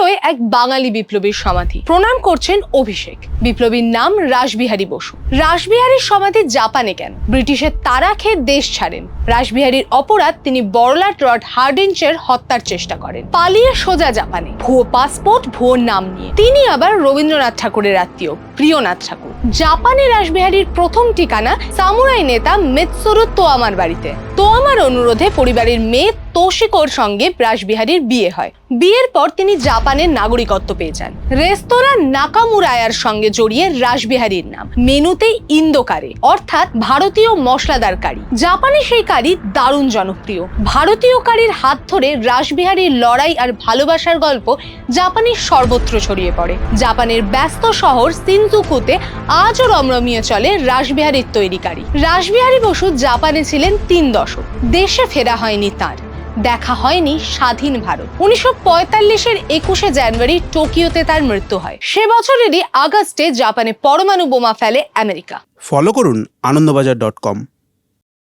টোকিওয় এক বাঙালি বিপ্লবীর সমাধি। প্রণাম করছেন অভিষেক। বিপ্লবীর নাম রাসবিহারী বসু। রাসবিহারীর সমাধি জাপানে কেন? ব্রিটিশের তারা খেয়ে দেশ ছাড়েন। রাসবিহারীর অপরাধ তিনি বড়লাট রড হার্ডিঞ্চের হত্যার চেষ্টা করেন। পালিয়ে সোজা জাপানে। ভুয়ো পাসপোর্ট, ভুয়ো নাম নিয়ে। তিনি আবার রবীন্দ্রনাথ ঠাকুরের আত্মীয়, প্রিয়নাথ ঠাকুর। জাপানে রাসবিহারীর প্রথম ঠিকানা সামুরাই নেতা মেৎসুরু তোয়ামার বাড়িতে। তোয়ামার অনুরোধে পরিবারের মেয়ে তোশিকোর সঙ্গে রাসবিহারীর বিয়ে হয়। বিয়ের পর তিনি জাপানের নাগরিকত্ব পেয়ে যান। রেস্তোরাঁ নাকামুরায়ার সঙ্গে জড়িয়ে রাসবিহারীর নাম। মেনুতেই ইন্দো কারি অর্থাৎ ভারতীয় মশলাদার কারি জাপানে সেই কারি দারুণ জনপ্রিয়। ভারতীয় কারির হাত ধরে রাসবিহারীর লড়াই আর ভালোবাসার গল্প জাপানের সর্বত্র ছড়িয়ে পড়ে। জাপানের ব্যস্ত শহর সিনজুকুতে আজও রমরমিয়ে চলে রাসবিহারীর তৈরি কারি। রাসবিহারী বসু জাপানে ছিলেন তিন দশক। দেশে ফেরা হয়নি তার। দেখা হয়নি স্বাধীন ভারত। উনিশশো পঁয়তাল্লিশের একুশে জানুয়ারি টোকিওতে তার মৃত্যু হয়। সে বছরেরই আগস্টে জাপানে পরমাণু বোমা ফেলে আমেরিকা। ফলো করুন আনন্দবাজার ডট কম।